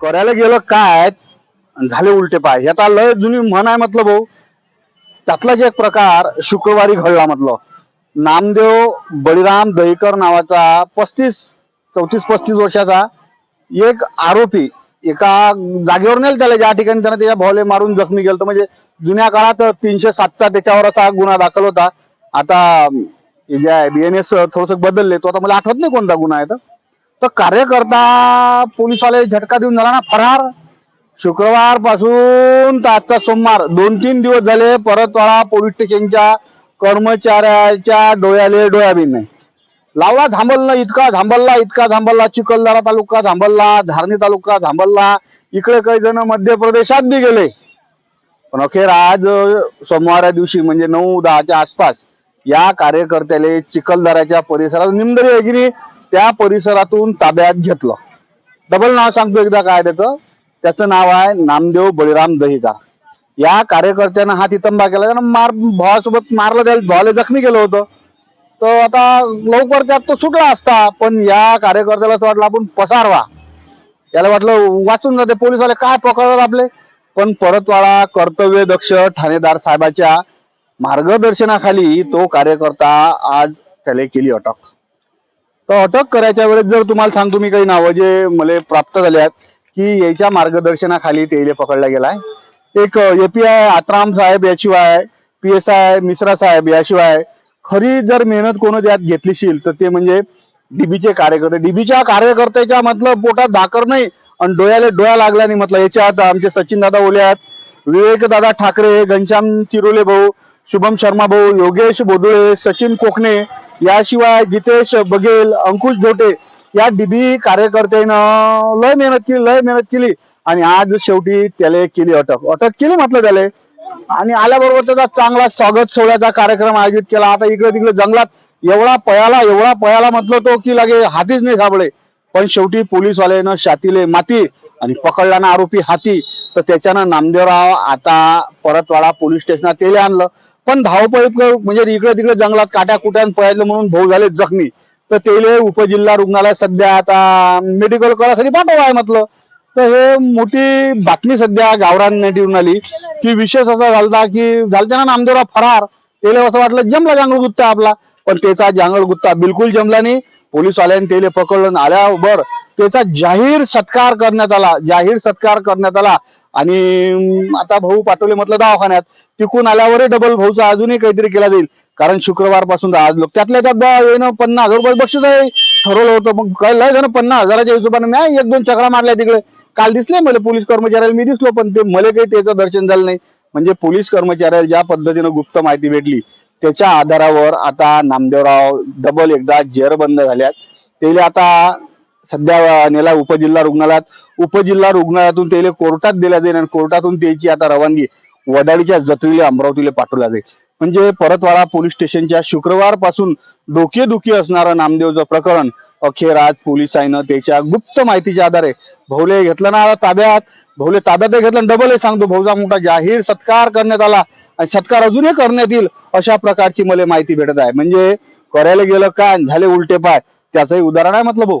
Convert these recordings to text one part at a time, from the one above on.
करायला गेलं काय झाले उलटे पाय. ह्याचा लय जुनी म्हण आहे म्हटलं भाऊ. त्यातलाच एक प्रकार शुक्रवारी घडला म्हटलं. नामदेव बळीराम दहीकर नावाचा पस्तीस चौतीस पस्तीस वर्षाचा एक आरोपी एका जागेवर नेल त्याला ज्या ठिकाणी त्याने त्याच्या भावले मारून जखमी केलं म्हणजे जुन्या काळात तीनशे सातचा त्याच्यावर असा गुन्हा दाखल होता. आता जे आहे बीएनएस थोडस बदलले. तो आता मला आठवत नाही कोणता गुन्हा आहे तर. तर कार्यकर्ता पोलिसवाले झटका देऊन झाला ना फरार. शुक्रवारपासून तर आजचा सोमवार. दोन तीन दिवस झाले परतवाडा पोलीस स्टेशनच्या कर्मचाऱ्याच्या डोळ्याले डोळ्याबीन नाही लावला झांबलला इतका झांबलला इतका झांबलला. चिखलदरा तालुका झांबलला धारणी तालुका झांबलला. इकडे काही जण मध्य प्रदेशात बी गेले. पण अखेर आज सोमवार दिवशी म्हणजे नऊ दहाच्या आसपास या कार्यकर्त्याले चिखलदराच्या परिसरात निमदरी आहे की त्या परिसरातून ताब्यात घेतलं. डबल नाव सांगतो एकदा काय त्याचं. त्याचं नाव आहे नामदेव बळीराम दहिका या कार्यकर्त्यानं हा तितंबा केला. त्यानं मार भावासोबत मारलं त्याला भावाला जखमी केलं होतं. तर आता लवकर त्यात तो सुटला असता पण या कार्यकर्त्याला असं वाटलं आपण पसारवा. त्याला वाटलं वाचून जाते. पोलिसवाले काय पकडतात आपले? पण परतवाडा कर्तव्य दक्ष ठाणेदार साहेबाच्या मार्गदर्शनाखाली तो कार्यकर्ता आज त्याला केली अटक. तर अटक करायच्या वेळेस जर तुम्हाला सांगतो मी काही नावं जे मला प्राप्त झाले आहेत की याच्या मार्गदर्शनाखाली ते पकडला गेलाय. एक एपीआय आत्राम साहेब याशिवाय पी एस आय मिश्रा साहेब याशिवाय खरी जर मेहनत कोण त्यात घेतलीशील तर ते म्हणजे डीबीचे कार्यकर्ते. डीबीच्या कार्यकर्त्याच्या मतलब पोटात धाकर नाही आणि डोळ्याला डोळा लागला नाही म्हटलं याच्यात आमचे सचिन दादा ओले आहेत. विवेक दादा ठाकरे घनश्याम चिरोले भाऊ शुभम शर्मा भाऊ योगेश बोदुळे सचिन कोकणे याशिवाय जितेश बघेल अंकुश धोटे या डीबी कार्यकर्त्यानं लय मेहनत केली लय मेहनत केली. आणि आज शेवटी त्याला केली अटक. अटक केली म्हटलं त्याला. आणि आल्याबरोबर त्याचा चांगला स्वागत सोहळ्याचा कार्यक्रम आयोजित केला. आता इकडे तिकडे जंगलात एवढा पयाला एवढा पयाला म्हटलं तो की लगे हातीच नाही सापडले पण शेवटी पोलीसवाल्यानं शातीले माती आणि पकडला ना आरोपी हाती. तर त्याच्यानं नामदेवराव आता परतवाडा पोलीस स्टेशनात तेले आणलं. पण धावपळ म्हणजे इकडे तिकडे जंगलात काट्या कुट्यान पळायचं म्हणून भाऊ झाले जखमी. तर तेले उपजिल्हा रुग्णालय सध्या आता मेडिकल करायसाठी पाठवा आहे म्हटलं. तर हे मोठी बातमी सध्या गावरान नेटिव्ह आली की विशेष असा झालता की झालता ना नामदेवराव फरार. त्याला असं वाटलं जमला जांगळ गुत्ता आपला. पण त्याचा जांगळ गुत्ता बिलकुल जमला नाही. पोलीसवाल्यांनी त्याला पकडलं आल्यावर त्याचा जाहीर सत्कार करण्यात आला. जाहीर सत्कार करण्यात आला. आणि आता भाऊ पाठवले म्हटलं दवाखान्यात. तिकून आल्यावरही डबल भाऊचा अजूनही काहीतरी केला जाईल. कारण शुक्रवारपासून आज लोक त्यातल्या त्यात येणं पन्नास हजार रुपये बक्षीस आहे. ठरवलं होतं. मग काय लय जण पन्नास हजाराच्या हिशोबाने मी एक दोन चक्रा मारल्या तिकडे. काल दिसले मला पोलीस कर्मचाऱ्याला मी दिसलो पण ते मला काही त्याचं दर्शन झालं नाही. म्हणजे पोलीस कर्मचाऱ्याला ज्या पद्धतीनं गुप्त माहिती भेटली त्याच्या आधारावर आता नामदेवराव डबल एकदा जेरबंद झाल्यात. त्याला आता सध्या नेला उपजिल्हा रुग्णालयात. उपजिल्हा रुग्णालयातून त्याला कोर्टात दिल्या जाईल आणि कोर्टातून त्याची आता रवानगी वडाळीच्या जत्रीला अमरावतीला पाठवला जाईल. म्हणजे परतवाडा पोलीस स्टेशनच्या शुक्रवारपासून डोकेदुखी असणारं नामदेवचं प्रकरण अखेर आज पोलिसांनं त्याच्या गुप्त माहितीच्या आधारे भोवले घेतलं ना ताब्यात भोवले ताब्यात घेतलं डबल हे सांगतो भाऊचा मोठा जाहीर सत्कार करण्यात आला आणि सत्कार अजूनही करण्यात येईल अशा प्रकारची मला माहिती भेटत आहे. म्हणजे करायला गेलं काय झाले उलटे पाय त्याचंही उदाहरण आहे म्हटलं भाऊ.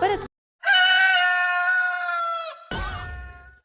but it's.